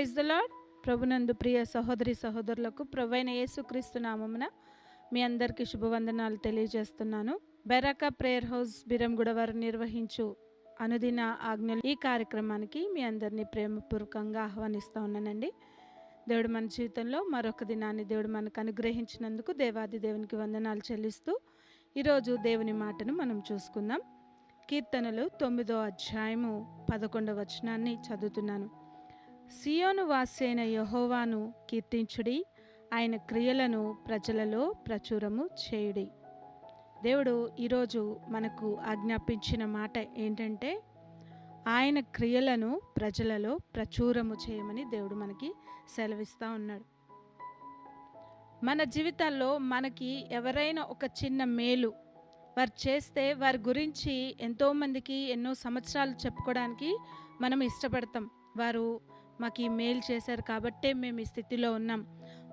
Praise the lord ప్రభునందు ప్రియ సహోదరి సహోదరులకు ప్రభైన యేసుక్రీస్తు నామమున మీ అందరికీ శుభవందనాలు తెలియజేస్తున్నాను. బెరాకా ప్రేయర్ హౌస్ బిరంగూడ వారు నిర్వహించు అనుదిన ఆజ్ఞలు ఈ కార్యక్రమానికి మీ అందరినీ ప్రేమపూర్వకంగా ఆహ్వానిస్తూ ఉన్నానండి. దేవుడు మన జీవితంలో మరొక దినాన్ని దేవుడు మనకు అనుగ్రహించినందుకు దేవాది దేవునికి వందనాలు చెల్లిస్తూ ఈరోజు దేవుని మాటను మనం చూసుకుందాం. కీర్తనలు తొమ్మిదో అధ్యాయము పదకొండవ వచనాన్ని చదువుతున్నాను. సియోను వాసైన అయిన యహోవాను కీర్తించుడి ఆయన క్రియలను ప్రజలలో ప్రచురము చేయుడి. దేవుడు ఈరోజు మనకు ఆజ్ఞాపించిన మాట ఏంటంటే ఆయన క్రియలను ప్రజలలో ప్రచురము చేయమని దేవుడు మనకి సెలవిస్తూ ఉన్నాడు. మన జీవితాల్లో మనకి ఎవరైనా ఒక చిన్న మేలు వారు చేస్తే వారి గురించి ఎంతోమందికి ఎన్నో సంవత్సరాలు చెప్పుకోవడానికి మనం ఇష్టపడతాం. వారు మాకు ఈ మేలు చేశారు కాబట్టే మేము ఈ స్థితిలో ఉన్నాం.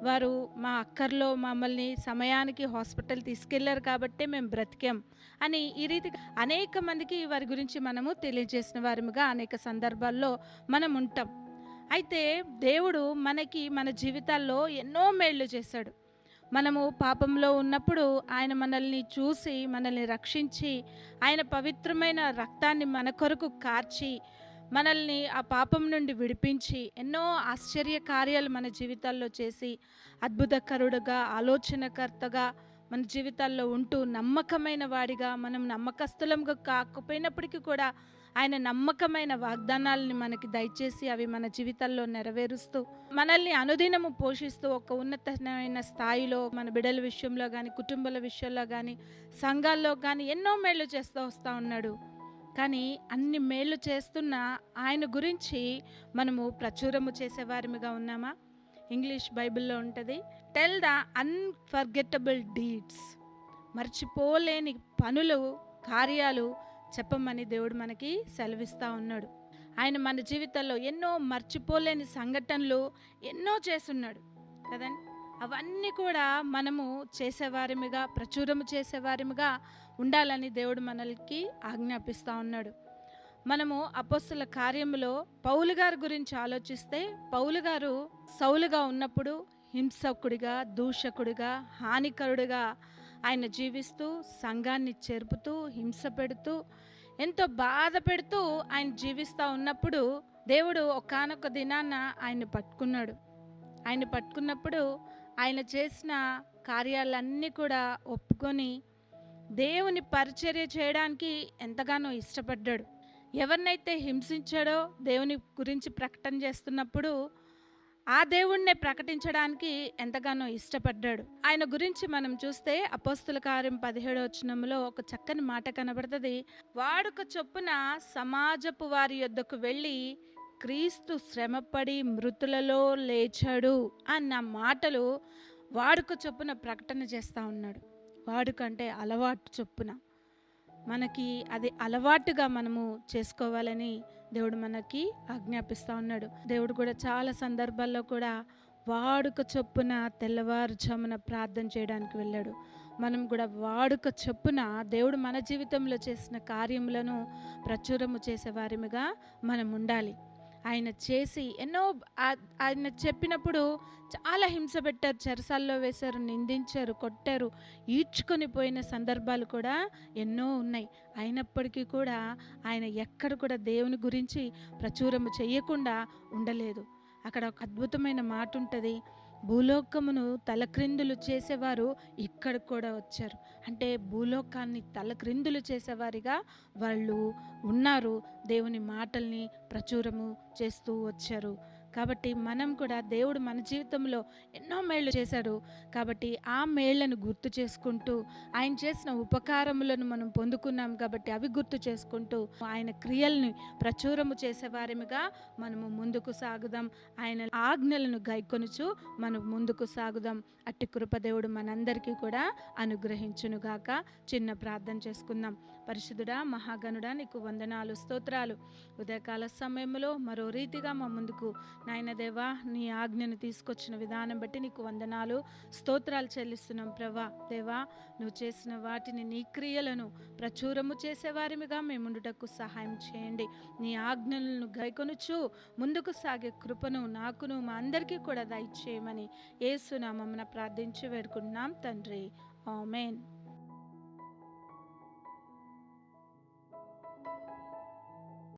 వారు మా అక్కర్లో మమ్మల్ని సమయానికి హాస్పిటల్ తీసుకెళ్ళారు కాబట్టే మేము బ్రతికాం అని ఈ రీతి అనేక మందికి వారి గురించి మనము తెలియజేసిన వారిగా అనేక సందర్భాల్లో మనం ఉంటాం. అయితే దేవుడు మనకి మన జీవితాల్లో ఎన్నో మేళ్ళు చేశాడు. మనము పాపంలో ఉన్నప్పుడు ఆయన మనల్ని చూసి మనల్ని రక్షించి ఆయన పవిత్రమైన రక్తాన్ని మన కొరకు కార్చి మనల్ని ఆ పాపం నుండి విడిపించి ఎన్నో ఆశ్చర్య కార్యాలు మన జీవితాల్లో చేసి అద్భుతకరుడుగా ఆలోచనకర్తగా మన జీవితాల్లో ఉంటూ నమ్మకమైన వాడిగా మనం నమ్మకస్తులంగా కాకపోయినప్పటికీ కూడా ఆయన నమ్మకమైన వాగ్దానాలని మనకి దయచేసి అవి మన జీవితాల్లో నెరవేరుస్తూ మనల్ని అనుదినము పోషిస్తూ ఒక ఉన్నతమైన స్థాయిలో మన బిడ్డల విషయంలో కానీ కుటుంబాల విషయంలో కానీ సంఘాల్లో కానీ ఎన్నో మేళ్ళు చేస్తూ వస్తూ ఉన్నాడు. కానీ అన్ని మేళ్ళు చేస్తున్న ఆయన గురించి మనము ప్రచురము చేసేవారిగా ఉన్నామా? ఇంగ్లీష్ బైబిల్లో ఉంటుంది టెల్ ద అన్ఫర్గెటబుల్ డీడ్స్ మర్చిపోలేని పనులు కార్యాలు చెప్పమని దేవుడు మనకి సెలవిస్తూ ఉన్నాడు. ఆయన మన జీవితంలో ఎన్నో మర్చిపోలేని సంఘటనలు ఎన్నో చేస్తున్నాడు. కదండి? అవన్నీ కూడా మనము చేసేవారిమిగా ప్రచురము చేసేవారిమిగా ఉండాలని దేవుడు మనల్కి ఆజ్ఞాపిస్తూ ఉన్నాడు. మనము అపస్సుల కార్యములో పౌలు గారి గురించి ఆలోచిస్తే పౌలు గారు సౌలుగా ఉన్నప్పుడు హింసకుడిగా దూషకుడిగా హానికరుడిగా ఆయన జీవిస్తూ సంఘాన్ని చెరుపుతూ హింస పెడుతూ ఎంతో బాధ పెడుతూ ఆయన జీవిస్తూ ఉన్నప్పుడు దేవుడు ఒకానొక దినాన ఆయన పట్టుకున్నాడు. ఆయన పట్టుకున్నప్పుడు ఆయన చేసిన కార్యాలన్నీ కూడా ఒప్పుకొని దేవుని పరిచర్య చేయడానికి ఎంతగానో ఇష్టపడ్డాడు. ఎవరినైతే హింసించాడో దేవుని గురించి ప్రకటన చేస్తున్నప్పుడు ఆ దేవుణ్ణే ప్రకటించడానికి ఎంతగానో ఇష్టపడ్డాడు. ఆయన గురించి మనం చూస్తే అపోస్తుల కార్యం పదిహేడో వచనంలో ఒక చక్కని మాట కనబడుతుంది. వాడుక చొప్పున సమాజపు వారి యొద్దకు వెళ్ళి క్రీస్తు శ్రమపడి మృతులలో లేచాడు అన్న మాటలు వాడుక చొప్పున ప్రకటన చేస్తూ ఉన్నాడు. వాడుకంటే అలవాటు చొప్పున. మనకి అది అలవాటుగా మనము చేసుకోవాలని దేవుడు మనకి ఆజ్ఞాపిస్తూ ఉన్నాడు. దేవుడు కూడా చాలా సందర్భాల్లో కూడా వాడుక చొప్పున తెల్లవారుజామున ప్రార్థన చేయడానికి వెళ్ళాడు. మనం కూడా వాడుక చొప్పున దేవుడు మన జీవితంలో చేసిన కార్యములను ప్రచురము చేసేవారిగా మనం ఉండాలి. ఆయన చేసి ఎన్నో ఆయన చెప్పినప్పుడు చాలా హింస పెట్టారు చెరసాల్లో వేశారు నిందించారు కొట్టారు ఈడ్చుకొని పోయిన సందర్భాలు కూడా ఎన్నో ఉన్నాయి. అయినప్పటికీ కూడా ఆయన ఎక్కడ కూడా దేవుని గురించి ప్రచురము చేయకుండా ఉండలేదు. అక్కడ ఒక అద్భుతమైన మాట ఉంటుంది. భూలోకమును తలక్రిందులు చేసేవారు ఇక్కడ కూడా వచ్చారు. అంటే భూలోకాన్ని తలక్రిందులు చేసేవారిగా వాళ్ళు ఉన్నారు. దేవుని మాటల్ని ప్రచురము చేస్తూ వచ్చారు. కాబట్టి మనం కూడా దేవుడు మన జీవితంలో ఎన్నో మేళ్ళు చేశాడు. కాబట్టి ఆ మేళ్ళను గుర్తు చేసుకుంటూ ఆయన చేసిన ఉపకారములను మనం పొందుకున్నాం కాబట్టి అవి గుర్తు చేసుకుంటూ ఆయన క్రియల్ని ప్రచురము చేసేవారిగా మనము ముందుకు సాగుదాం. ఆయన ఆజ్ఞలను గైకొనుచు మనం ముందుకు సాగుదాం. అట్టి కృపదేవుడు మనందరికీ కూడా అనుగ్రహించునుగాక. చిన్న ప్రార్థన చేసుకుందాం. పరిశుద్ధుడా మహాగణుడా నీకు వందనాలు స్తోత్రాలు. ఉదయకాల సమయంలో మరో రీతిగా మా ముందుకు నాయనదేవా నీ ఆజ్ఞను తీసుకొచ్చిన విధానం బట్టి నీకు వందనాలు స్తోత్రాలు చెల్లిస్తున్నాం ప్రభా. దేవా నువ్వు చేసిన వాటిని నీ క్రియలను ప్రచురము చేసేవారిగా మేముండుటకు సహాయం చేయండి. నీ ఆజ్ఞలను గైకొనుచు ముందుకు సాగే కృపను నాకును మా అందరికీ కూడా దయచేయమని ఏసునామమున ప్రార్థించి వేడుకుంటున్నాం తండ్రి. ఆమెన్.